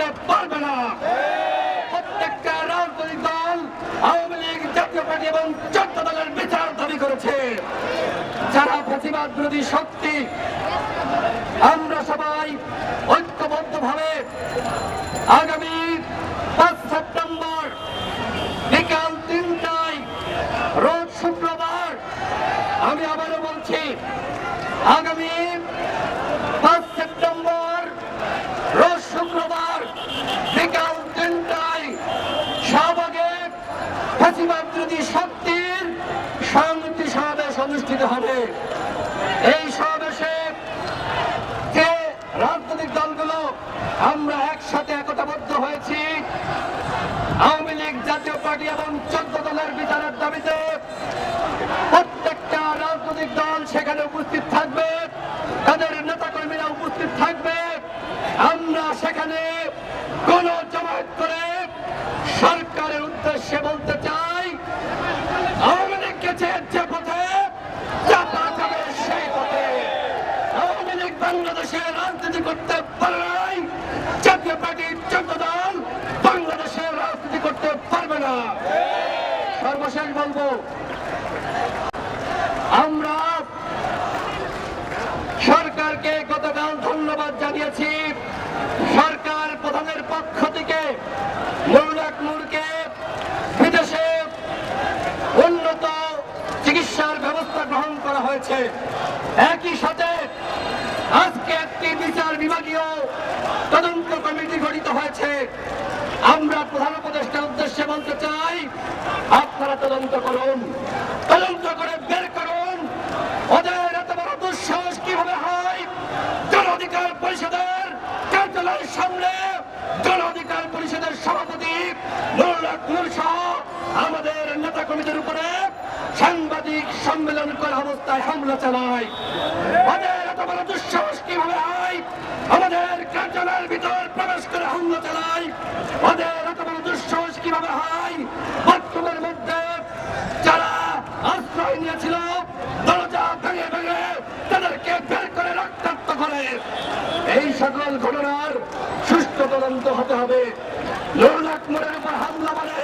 করতে পারবে না প্রত্যেকটা রাজনৈতিক দল আওয়ামী লীগ জাতীয় পার্টি এবং চোদ্দ দলের বিচার দাবি করেছে। যারা প্রতিবাদ বিরোধী শক্তি, আমরা সবাই ঐক্যবদ্ধ ভাবে আগামী পাঁচ সেপ্টেম্বর বিকাল তিনটায়, রোজ শুক্রবার, আমি আবারও বলছি, আগামী পাঁচ সেপ্টেম্বর রোজ শুক্রবার বিকাল তিনটায় শাহবাগে ফাঁসিবাদ বিরোধী শক্তির সংহতি সমাবেশ অনুষ্ঠিত হবে। এই সমাবেশে যে রাজনৈতিক দলগুলো আমরা একসাথে একতাবদ্ধ হয়েছি, আওয়ামী লীগ জাতীয় পার্টি এবং চোদ্দ দলের বিচারের দাবিতে প্রত্যেকটা রাজনৈতিক দল সেখানে উপস্থিত থাকবে, তাদের নেতাকর্মীরা উপস্থিত থাকবে। আমরা সেখানে কোন জমায়েত করে সরকারের উদ্দেশ্যে বলতে চাই আওয়ামী লীগকে যে যে পথে চাপা যাবে সেই পথে আওয়ামী লীগ বাংলাদেশে রাজনীতি করতে পারে নাই। জাতীয় পার্টির চোদ্দ দল বাংলাদেশে রাজনীতি করতে পারবে না। সর্বশেষ বলব, আমরা সরকারকে গতকাল ধন্যবাদ জানিয়েছি। সরকার প্রধানের পক্ষ থেকে মৌলাক নূরকে বিদেশে উন্নত চিকিৎসার ব্যবস্থা গ্রহণ করা হয়েছে। একই সাথে আজকে একটি বিচার বিভাগীয় তদন্ত কমিটি গঠিত হয়েছে। আমরা প্রধান উপদেষ্টার উদ্দেশ্যে বলতে চাই, আপনারা তদন্ত করুন। তদন্ত করে বের করুন। ওদের এত বড় দুঃসাহস কীভাবে হয়? জন অধিকার পরিষদের কার্যালয়ের সামনে জন অধিকার পরিষদের সভাপতি আমাদের নেতা কমিটির উপরে সাংবাদিক সম্মেলন করা অবস্থায় হামলা চালায়। এত দুঃসাহস কীভাবে হয়? আমাদের কার্যালয়ের ভিতর প্রবেশ করে হামলা চালায়। ওদের এত দুঃসাহস কীভাবে হয়? বাথরুমের মধ্যে যারা আশ্রয় নিয়েছিল, দরজা ভেঙে ভেঙে তাদেরকে বের করে রক্তাক্ত করে। এই সকল ঘটনার সুষ্ঠু তদন্ত হতে হবে নুরুল্লাহ মোড়ের উপর হামলা মানে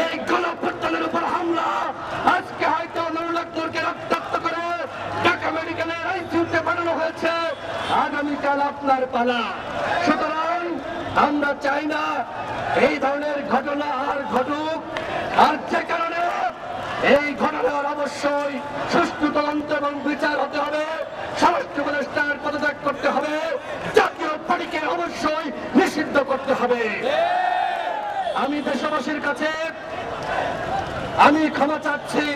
এই গণপ্রত্যানের উপর হামলা আজকে হয়তো নুরুল্লাহ মোড়কে রক্তাক্ত করে ঢাকা মেডিকেলের আইসিউতে পাঠানো হয়েছে আগামীকাল আপনার পালা। সুতরাং আমরা চাই না এই ধরনের ঘটনা আর ঘটুক। আর যে কারণে এই ঘটনার অবশ্যই সুষ্ঠু তদন্ত এবং বিচার হতে হবে। স্বরাষ্ট্র উপদেষ্টার পদত্যাগ করতে হবে। জাতীয় পার্টিকে অবশ্যই নিষিদ্ধ করতে হবে। আমি দেশবাসীর কাছে, আমি ক্ষমা চাচ্ছি।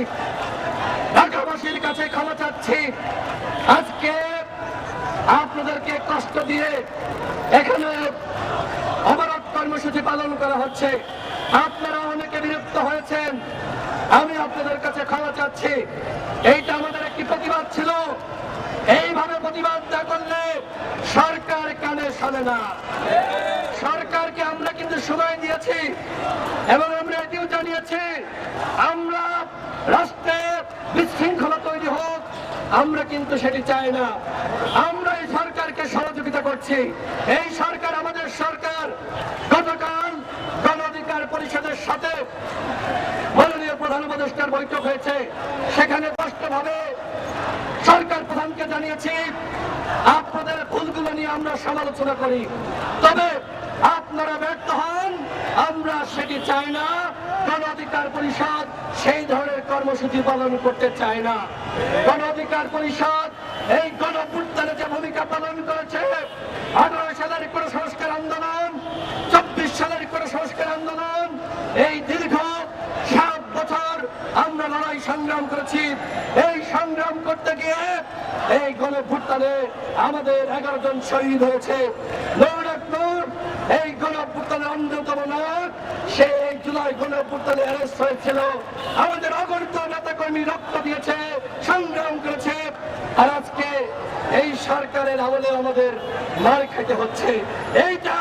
ঢাকাবাসীর কাছে ক্ষমা চাচ্ছি। আজকে আপনাদেরকে কষ্ট দিয়ে এখানে অবরোধ কর্মসূচি পালন করা হচ্ছে। আপনারা অনেকে বিরক্ত হয়েছেন। আমি আপনাদের কাছে ক্ষমা চাচ্ছি। এইটা আমাদের একটি প্রতিবাদ ছিল। এইভাবে প্রতিবাদ না করলে সরকার কানে শোনে না। সরকারকে আমরা কিন্তু সময় দিয়েছি এবং আমরা এটিও জানিয়েছি, আমরা রাষ্ট্রে বিশৃঙ্খলা তৈরি হোক, আমরা কিন্তু সেটি চাই না। আমরা সহযোগিতা করছি। এই সরকার আমাদের সরকার। গতকাল গণ অধিকার পরিষদের সাথে মাননীয় প্রধান উপদেষ্টার বৈঠক হয়েছে। সেখানে স্পষ্টভাবে সরকার প্রধানকে জানিয়েছি, আপনাদের ভুলগুলো নিয়ে আমরা সমালোচনা করি। তবে আপনারা ব্যর্থ হন, আমরা সেটি চাই না। গণ অধিকার পরিষদ সেই ধরনের কর্মসূচি পালন করতে চায় না। গণ অধিকার পরিষদ এই গণপুত্তানে যে ভূমিকা পালন করেছে, আঠারো সালের কোন সংস্কার আন্দোলন, চব্বিশ সালের কোন সংস্কার আন্দোলন, এই দীর্ঘ সাত বছর আমরা লড়াই সংগ্রাম করেছি। এই সংগ্রাম করতে গিয়ে এই গণভুত্থানে আমাদের এগারো জন শহীদ হয়েছে। নৌরাতপুর এই গণভুত্থানের অন্যতম নায়ক সে এই জুলাই গণভুত্থানে অ্যারেস্ট হয়েছিল। আমাদের অগণিত নেতা কর্মী রক্ত দিয়েছে, সংগ্রাম করেছে। আর আমলে আমাদের মার খেতে হচ্ছে। এইটা